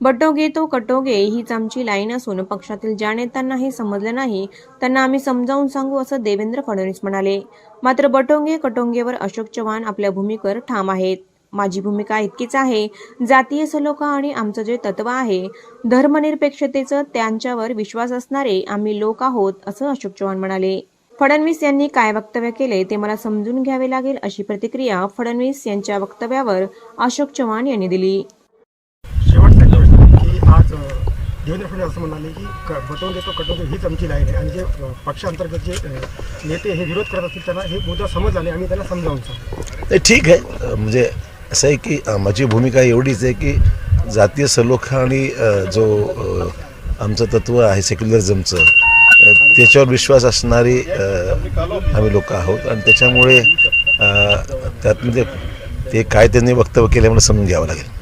बटोगे तो कटोगे हीच आमची लाईन असून पक्षातील ज्या नेत्यांना हे समजलं नाही त्यांना आम्ही समजावून सांगू असं देवेंद्र फडणवीस म्हणाले. मात्र बटोंगे कटोंगेवर अशोक चव्हाण आपल्या भूमिकेवर ठाम आहेत. माझी भूमिका इतकीच आहे जातीय सलोखा आणि आमचं जे तत्व आहे धर्मनिरपेक्षतेचं त्यांच्यावर विश्वास असणारे आम्ही लोक आहोत असं अशोक चव्हाण म्हणाले. फडणवीस यांनी काय वक्तव्य केले ते मला समजून घ्यावे लागेल अशी प्रतिक्रिया फडणवीस यांच्या वक्तव्यावर अशोक चव्हाण यांनी दिली. आज अ, देवेंद्र फडणवीस असं म्हणाले की क बटवून देतो कटवून देतो हीच आमची लाईन आहे. आणि जे पक्षांतर्गत जे नेते हे विरोध करत असतील त्यांना हे मुद्दा समजला नाही आम्ही त्यांना समजावून सांगतो नाही ठीक आहे. म्हणजे असं आहे की माझी भूमिका एवढीच आहे की जातीय सलोखा आणि जो आमचं तत्व आहे सेक्युलरिझमचं त्याच्यावर विश्वास असणारी आम्ही लोक आहोत. आणि त्याच्यामुळे त्यात त्यातमध्ये ते काय त्यांनी वक्तव्य केलं म्हणून समजून घ्यावं लागेल.